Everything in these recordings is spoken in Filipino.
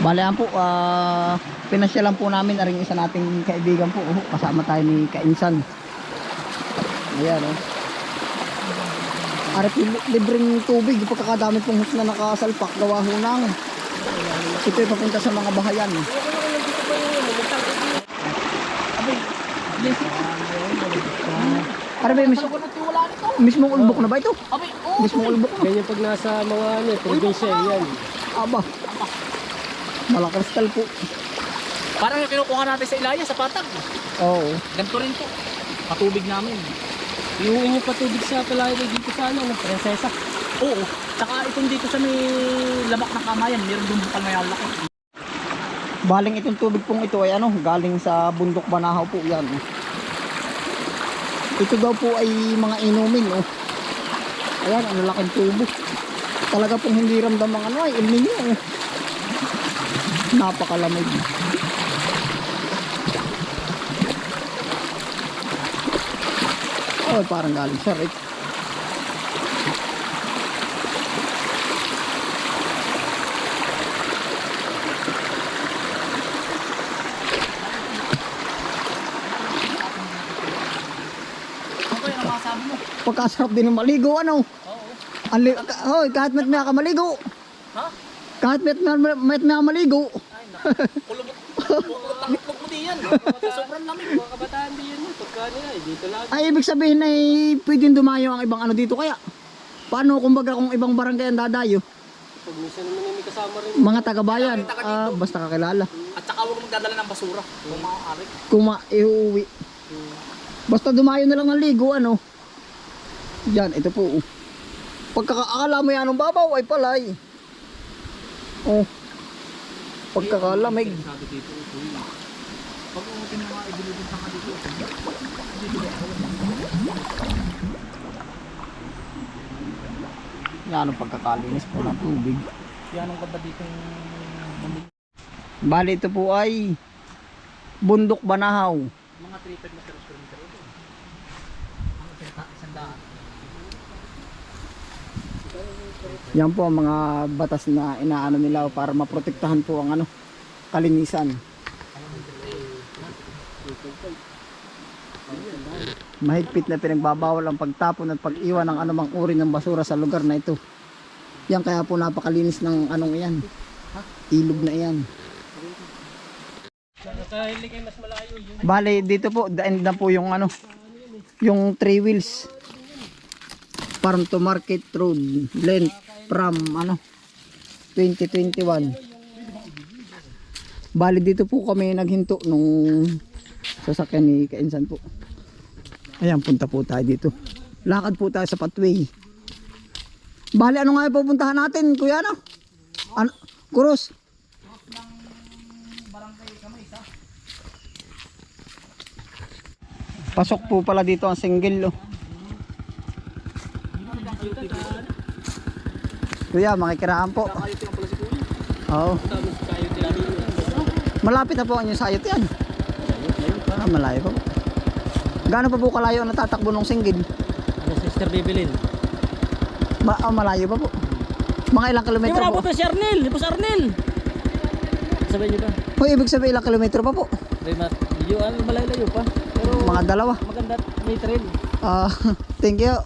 Bale yan po, ah, pinasyalan po namin na rin isa nating kaibigan po. Oh, kasama tayo ni Kainsan. Ayan oh. Arap li- libreng tubig, pagkakadami pong hus na nakasalpak, gawa ho ng ito ay papunta sa mga bahayan. Para ba mis mismong ulbok na ba ito? Mismong ulbok na. Ganyan pag nasa mga ano, eh, probinsya, yan. Aba. Malakristal po. Parang yung kinukuha natin sa Ilaya, sa Patag. Oo. Ganito rin po. Patubig namin. Yung inyong patubig sa palayo dito sa ano, no, prinsesa. Oo. Tsaka itong dito sa may labak ng kamayan, meron doon bukal may laki. Baling itong tubig pong ito ay ano, galing sa bundok Banahaw po yan. Ito daw po ay mga inumin, oh. Ayan, ang laking tubo. Talaga pong hindi ramdam ang ano ay El Nino, oh. Napakalamig. Oh, parang galing sa mo? Pagkasarap din ng maligo, ano? Oo. Ang hoy, kahit met may ka maligo. Kahit met may met may ka maligo. Ay, naku. Kulubot. Mo di yan. Sobrang lamig. Mga kabataan din yan, eh. pagka nila, eh, dito lang. Ay, ibig sabihin ay pwedeng dumayo ang ibang ano dito kaya. Paano kumbaga kung ibang barangay ang dadayo? Pag minsan naman yung may kasama rin. Mga taga-bayan, ah, basta kakilala. At saka huwag magdadala ng basura. Kung maaari. Kung ma-iuwi. Basta dumayo na lang ng ligo, ano? Yan, ito po. Pagkakaakala mo yan ang babaw ay palay. Oh. Pagkakalamig. Sabi dito. Pag umutin nga, ibulubin ka nga dito. Yan ang pagkakalinis po ng tubig. Yan ang ganda dito yung Bali ito po ay Bundok Banahaw. mga 300 na square meter. ito. Mga salita, isang daan. Yan po ang mga batas na inaano nila para maprotektahan po ang ano kalinisan. Mahigpit na pinagbabawal ang pagtapon at pag-iwan ng anumang uri ng basura sa lugar na ito. Yan kaya po napakalinis ng anong iyan. Ilog na iyan. Bale, dito po, daan na po yung ano, yung three wheels. Farm to Market Road, length from ano, 2021. Bale, dito po kami naghinto nung sasakyan ni Kainsan po. Ayan, punta po tayo dito. Lakad po tayo sa pathway. Bale, ano nga yung pupuntahan natin, kuya no? Ano? Kuros? Pasok po pala dito ang single oh. Kuya, makikiraan po. Ayot yung pala si Kuya. Oo. Tapos Malapit na po ang inyong sayot yan. Ah, malayo po. Gaano pa po kalayo ang natatakbo ng single? Ano, Sister Bibilin. Ma ah, malayo pa po. Mga ilang kilometro po? napunta si Arnel? Di ba si Arnel? Sabihin niyo ba? O, ibig sabihin ilang kilometro pa po? Di ba? Medyo ano, malayo-layo pa. Pero Mga dalawa. maganda, may trail. Ah, thank you.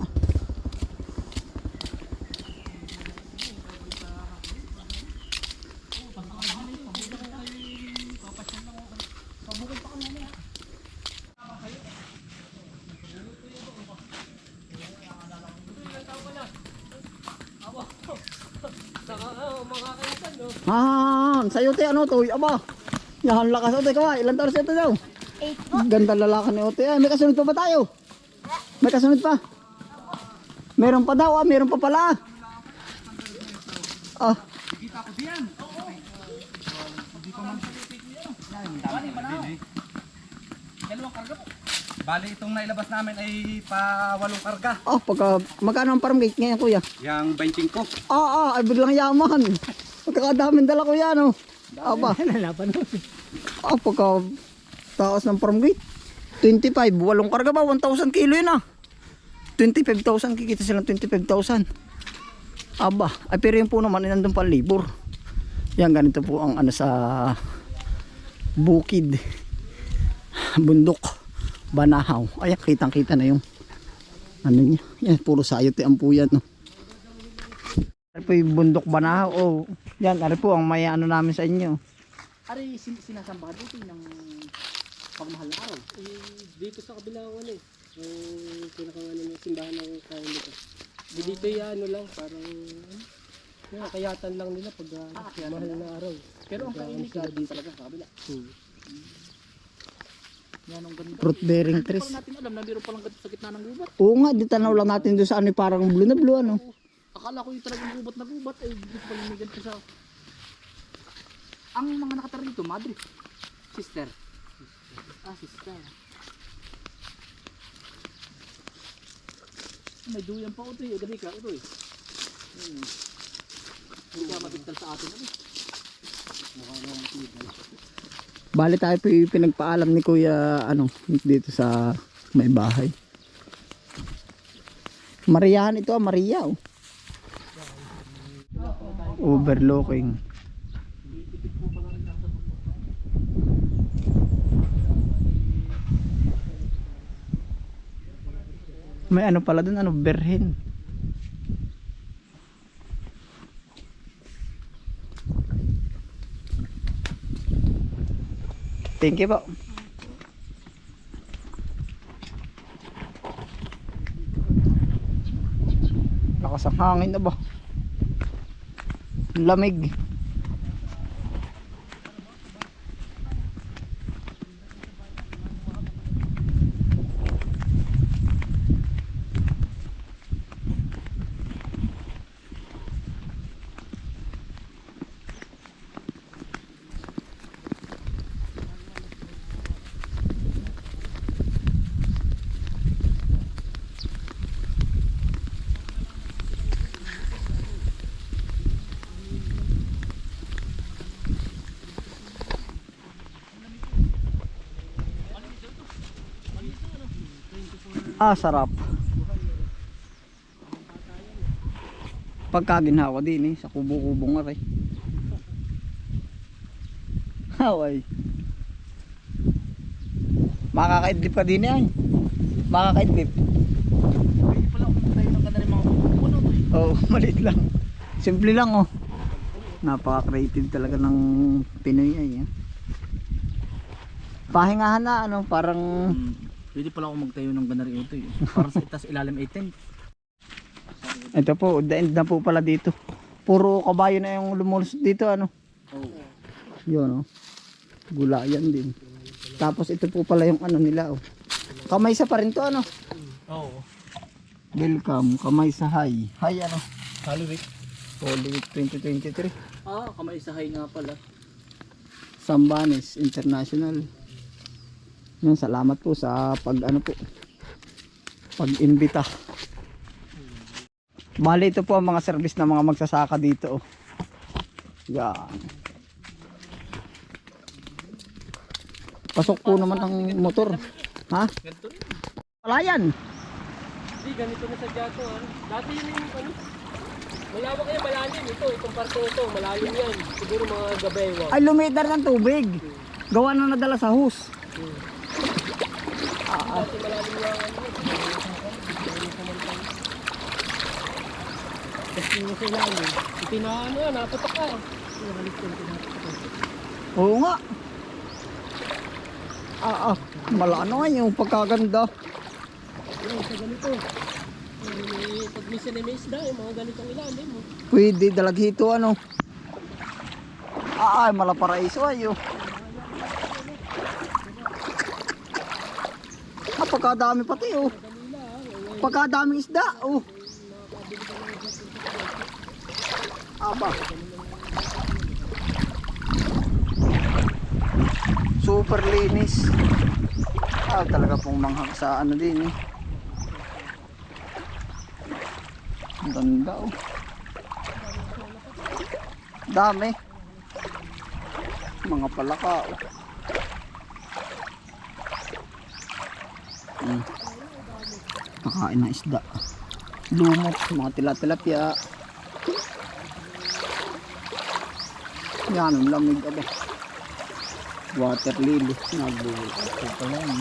Ah, sa'yo te ano to? Aba. Yan lakas ote ka. Ilan taon sa ito daw? 8 po. Ganda lalaki ni ote. Ay, may kasunod pa ba tayo? May kasunod pa? Meron pa daw ah, meron pa pala. Ah. Bali, itong nailabas namin ay pa walong karga. Oh, pagka magkano ang farm gate ngayon kuya? Yang 25 ko. Ah, ah, ay biglang yaman. Pagkakadaming dala kuya no. Aba. Nalapan mo. Ah, pagka taas ng farm gate. 25, walong karga ba? 1,000 kilo yun ah. 25,000, kikita silang 25,000. Aba, ay pero yun po naman, nandun pa libur. Yan, ganito po ang ano sa bukid. Bundok. Banahaw. Ayan, kitang-kita na yung ano niya. Yan, puro sayot ang po yan. No? Ano po yung bundok Banahaw. Oh, yan, ano po ang may ano namin sa inyo. Ari, sin sinasamba dito ng pagmahal na araw. Eh, dito sa kabilang ano eh. Yung pinakang ano ng simbahan ng kain dito. Di dito yung ano lang, parang yung kayatan lang nila pag ah, mahal na araw. Pero ang kainin ka dito talaga sa kabila. Hmm. Yan ang ganda. Fruit bearing Hindi trees. pa natin alam na meron palang ganito sa gitna ng gubat. Oo nga, di tanaw lang natin doon sa ano parang blue na blue ano. Akala ko yung talagang gubat na gubat ay dito pala may ganito sa... Ang mga nakatara dito, madre. Sister. Ah, sister. May duyan pa ito eh. Dali ka, ito eh. Hmm. Hindi ka mabigtal sa atin. Ano? Mukhang mga matibay. Bali tayo pinagpaalam ni Kuya ano dito sa may bahay. Mariahan ito, ah, Maria. Oh. Overlooking. May ano pala dun, ano, berhen. Thank you po. Lakas ang hangin na ba? Lamig. Ah, sarap. Pagkaginhawa din eh, sa kubo-kubo nga rin. Haway. Makakaidlip ka din yan. Makakaidlip. Hindi pala kung tayo ng ganda rin mga puno to eh. Oo, maliit lang. Simple lang oh. Napaka-creative talaga ng Pinoy ay. Eh. Pahingahan na ano, parang Hmm. Pwede pala ako magtayo ng ganda rin ito eh. Para sa itas ilalim 18. ito po, the end na po pala dito. Puro kabayo na yung lumulusot dito ano. Oo. Yun oh. Gulayan din. Tapos ito po pala yung ano nila oh. Kamay sa pa rin to ano. Oo. Welcome, kamay sa high. High ano? Halloween. Holy Week 2023. Ah, kamay sa high nga pala. Sambanes International. Yan, salamat po sa pag ano po pag-imbita. Bali ito po ang mga service ng mga magsasaka dito. Oh. Yan. Pasok po naman ang motor. Ha? Rin. Palayan. Hindi, ganito na sa Jato ah. Dati yun yung ano, malawak yan, malalim. Ito, itong parte ito, malalim yan. Siguro mga gabewa. Ay lumitar ng tubig. Gawa na nadala sa hose. Dati ano. Tapos yung sa ilalim. Na yan, napatak ka. Nahalit ko ito Oo nga. Ah, ah. Mala ano nga yung pagkaganda. Yan, sa ganito. May- Pag may may isda, yung mga ganitong ilalim. Pwede dalaghito ano. Ah, ay malaparaiso ayo. Pagkadami pati oh. Pagkadaming isda oh. Aba. Super linis. Ah, talaga pong manghang sa ano din eh. Ang ganda oh. Dami. Mga palaka. Oh. Mm. Nakain ng isda. Lumot, mga tila-tilapia. Yan, ang lamig aba. Water lily. Nagbubuhay. Ito pa yan.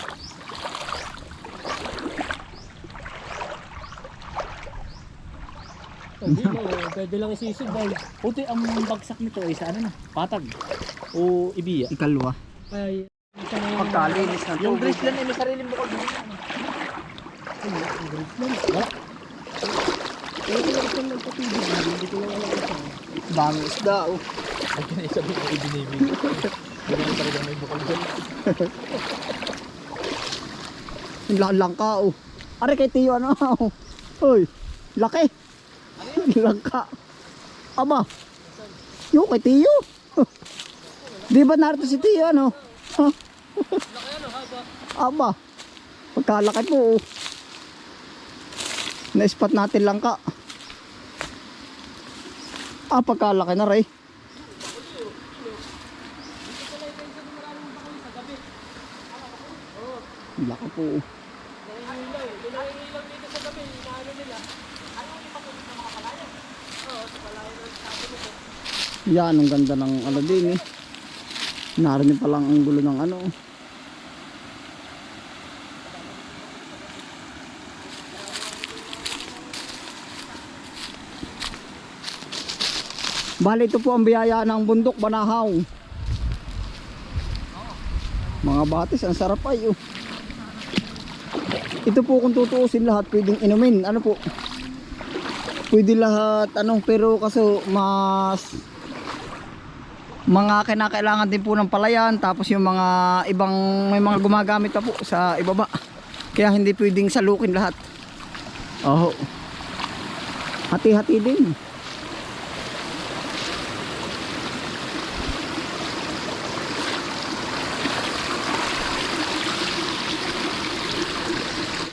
Hindi mo, pwede lang isisubay. Puti ang bagsak nito ay sa ano na? Patag. O ibiya. Ikalwa. Ay, isa na yung Pagkalinis ng Yung. Graceland ay may sariling bukol din. Wala. Hindi ko lang isang nagpatibig. Hindi ko lang alam ito. Dami isda oh. Ay, kinaisabit ko ibinibig. Hindi naman talaga may bukol din. Yung la- langka oh. Are kay Tiyo ano oh. Hoy, laki. Langka. Aba. Yung kay Tiyo. Di ba narito si Tiyo ano? Ha? Aba. Pagkalaki po oh. Na-spot natin langka. Ah, pagkalaki na rin. Laki po. Yan, ang ganda ng ano din eh. Narinig pa lang ang gulo ng ano. Bali ito po ang biyaya ng bundok Banahaw. Mga batis, ang sarap ay oh. Ito po kung tutuusin lahat pwedeng inumin. Ano po? Pwede lahat ano pero kaso mas mga kinakailangan din po ng palayan tapos yung mga ibang may mga gumagamit pa po sa ibaba. Kaya hindi pwedeng salukin lahat. Oh. Hati-hati din.